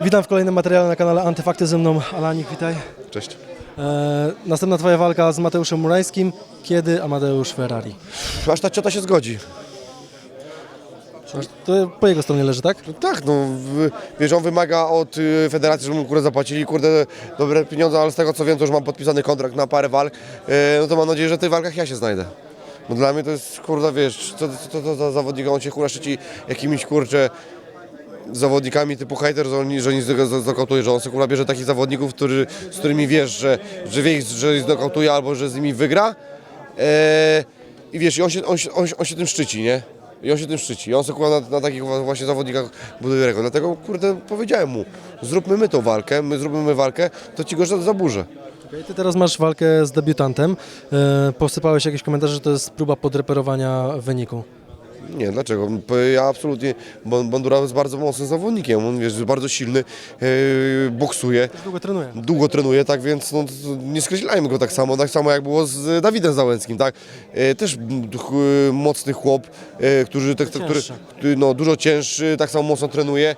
Witam w kolejnym materiale na kanale Antyfakty ze mną Alanik, witaj. Cześć. E, następna twoja walka z Mateuszem Murańskim. Kiedy Amadeusz Ferrari? Aż ta ciota się zgodzi. To po jego stronie leży, tak? No tak, no w- wiesz, on wymaga od y, federacji, żeby mu kurde zapłacili, kurde, dobre pieniądze, ale z tego co wiem, to już mam podpisany kontrakt na parę walk, e, no to mam nadzieję, że w tych walkach ja się znajdę. Bo dla mnie to jest, kurde, wiesz, co co to za zawodnik, on się kurwa szczyci jakimiś, kurczę, zawodnikami typu hater, że oni, że oni znokautuje, że on sobie bierze takich zawodników, który, z którymi wiesz, że, że wie, że ich znokautuje albo że z nimi wygra e, i wiesz, i on się, on, się, on, się, on się tym szczyci, nie? I on się tym szczyci. I on sobie na, na takich właśnie zawodnikach buduje rekord. Dlatego kurde powiedziałem mu, zróbmy my tą walkę, my zrobimy my walkę, to ci go zaburzę. Okay. Ty teraz masz walkę z debiutantem. E, posypałeś jakieś komentarze, że to jest próba podreperowania wyniku. Nie, dlaczego? Ja absolutnie, Bondura jest bardzo mocnym zawodnikiem, on jest bardzo silny, yy, boksuje. Długo trenuję. długo trenuje, tak więc no, nie skreślajmy go tak samo, tak samo jak było z Dawidem Załęckim, tak? E, też ch- mocny chłop, e, który, tak, który, no, dużo cięższy, tak samo mocno trenuje,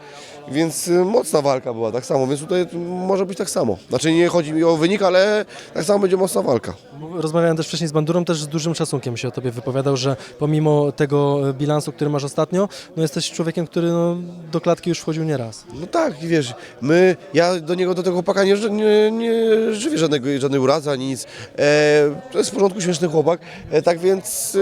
więc mocna walka była tak samo, więc tutaj może być tak samo. Znaczy nie chodzi mi o wynik, ale tak samo będzie mocna walka. Rozmawiałem też wcześniej z Bandurą, też z dużym szacunkiem się o tobie wypowiadał, że pomimo tego bilansu, który masz ostatnio, no jesteś człowiekiem, który no, do klatki już wchodził nieraz. No tak, i wiesz, my, ja do niego, do tego chłopaka nie, nie, nie żywię żadnego, żadnej urazy ani nic. E, to jest w porządku, śmieszny chłopak, e, tak więc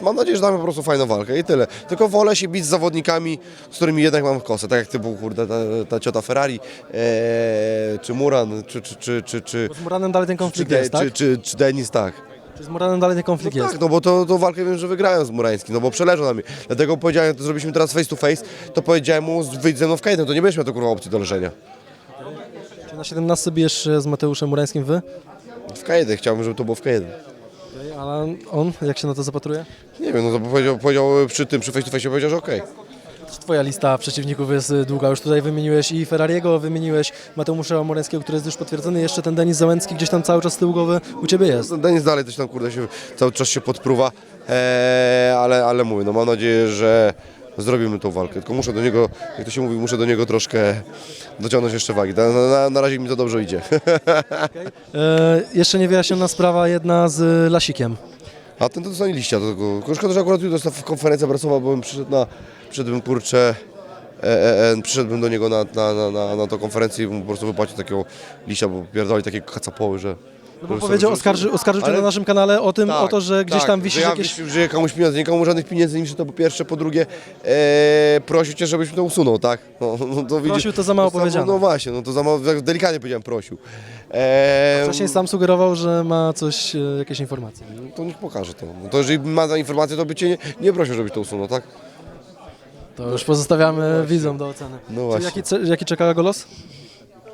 e, mam nadzieję, że damy po prostu fajną walkę i tyle. Tylko wolę się bić z zawodnikami, z którymi jednak mam kosę, tak jak typu, kurde, ta, ta ciota Ferrari, e, czy Muran, czy, czy, czy, czy, czy, Bo z Muranem dalej ten czy, konflikt De- jest, tak? czy, czy, czy Denis, tak. Czy z Muranem dalej ten No konflikt jest? tak, no bo to, to walkę wiem, że wygrałem z Murańskim, no bo przeleżą na mnie. Dlatego powiedziałem, to zrobiliśmy teraz face to face, to powiedziałem mu, wyjdź ze mną w kajdę, to nie będziesz miał to kurwa opcji do leżenia. Czy na 17 bijesz z Mateuszem Murańskim wy? W K1, chciałbym, żeby to było w K1. Okay, a on jak się na to zapatruje? Nie wiem, no to powiedział, powiedział przy tym, przy face to face powiedział, że okej. Twoja lista przeciwników jest y, długa. Już tutaj wymieniłeś i Ferrariego, wymieniłeś Mateusza Moreńskiego, który jest już potwierdzony. Jeszcze ten Denis Załęcki gdzieś tam cały czas z tyłu głowy u Ciebie jest. No, Denis dalej coś tam kurde się cały czas się podpruwa, eee, ale, ale mówię, no mam nadzieję, że zrobimy tą walkę. Tylko muszę do niego, jak to się mówi, muszę do niego troszkę dociągnąć jeszcze wagi. Na, na, na razie mi to dobrze idzie. E, jeszcze niewyjaśniona sprawa jedna z Lasikiem. A ten to dostanie liścia do tego. Tylko Szkoda, że akurat jutro jest konferencja prasowa, bo bym przyszedł na, przyszedłbym kurczę, e, e, e, przyszedłbym do niego na, na, na, na, na tą konferencję i mu po prostu wypłacił takiego liścia, bo pierdoli takie kacapoły, że... No bo powiedział, oskarży, oskarżył Cię Ale- na naszym kanale o tym, Tak, o to, że gdzieś tak, tam wisisz że ja jakieś... wisi- że komuś pieniądze, nikomu żadnych pieniędzy nie to po pierwsze, po drugie e, prosił Cię, żebyś mi to usunął, tak? No, no, to widzi- Prosił to za mało powiedziane. No właśnie, no to za mało, tak delikatnie powiedziałem prosił. E, Wcześniej sam sugerował, że ma coś, e, jakieś informacje. no to niech pokaże to. No to jeżeli ma za informację, to by Cię nie, nie prosił, żebyś to usunął, tak? To już pozostawiamy widzom do oceny. No Czyli właśnie. jaki, ce- jaki czeka go los?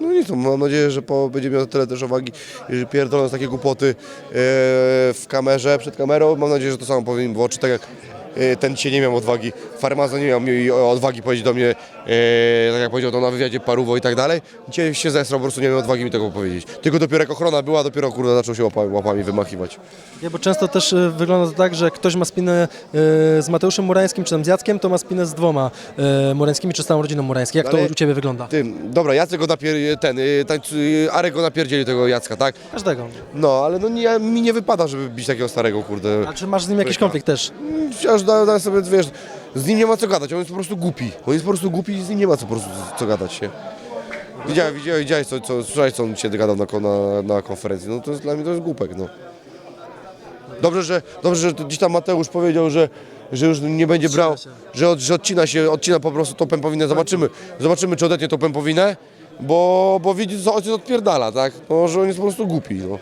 No nic, no, mam nadzieję, że po, będzie miał tyle też uwagi, że pierdoląc takie głupoty e, w kamerze, przed kamerą, mam nadzieję, że to samo powiem, bo czy tak jak ten dzisiaj nie miał odwagi, Farmazo nie miał mi odwagi powiedzieć do mnie, e, tak jak powiedział to na wywiadzie Paruwo i tak dalej, dzisiaj się zesrał, po prostu nie miał odwagi mi tego powiedzieć. Tylko dopiero jak ochrona była, dopiero kurde zaczął się łapami, łapami wymachiwać. Nie, bo często też e, wygląda to tak, że ktoś ma spinę z Mateuszem Murańskim, czy tam z Jackiem, to ma spinę z dwoma Murańskimi, czy z całą rodziną Murańską. Jak Ale- to u Ciebie wygląda? Tym, dobra, Jacek go napier... ten, y, ten y, Arek go napierdzieli tego Jacka, tak? Każdego. No, ale no nie, mi nie wypada, żeby bić takiego starego, kurde. A czy masz z nim jakiś konflikt też? Wciąż da, da sobie, wiesz, z nim nie ma co gadać, on jest po prostu głupi. On jest po prostu głupi i z nim nie ma co po prostu co gadać się. Widziałeś, widziałeś, widziałeś co, co, słyszałeś, co on dzisiaj gadał na, na, na konferencji, no to jest, dla mnie to jest głupek, no. Dobrze, że, dobrze, że gdzieś tam Mateusz powiedział, że, że już nie będzie brał, się. że, od, że odcina się, odcina po prostu tą pępowinę, zobaczymy, zobaczymy czy odetnie tą pępowinę, bo, bo widzi co ojciec odpierdala, tak, no, że on jest po prostu głupi, no.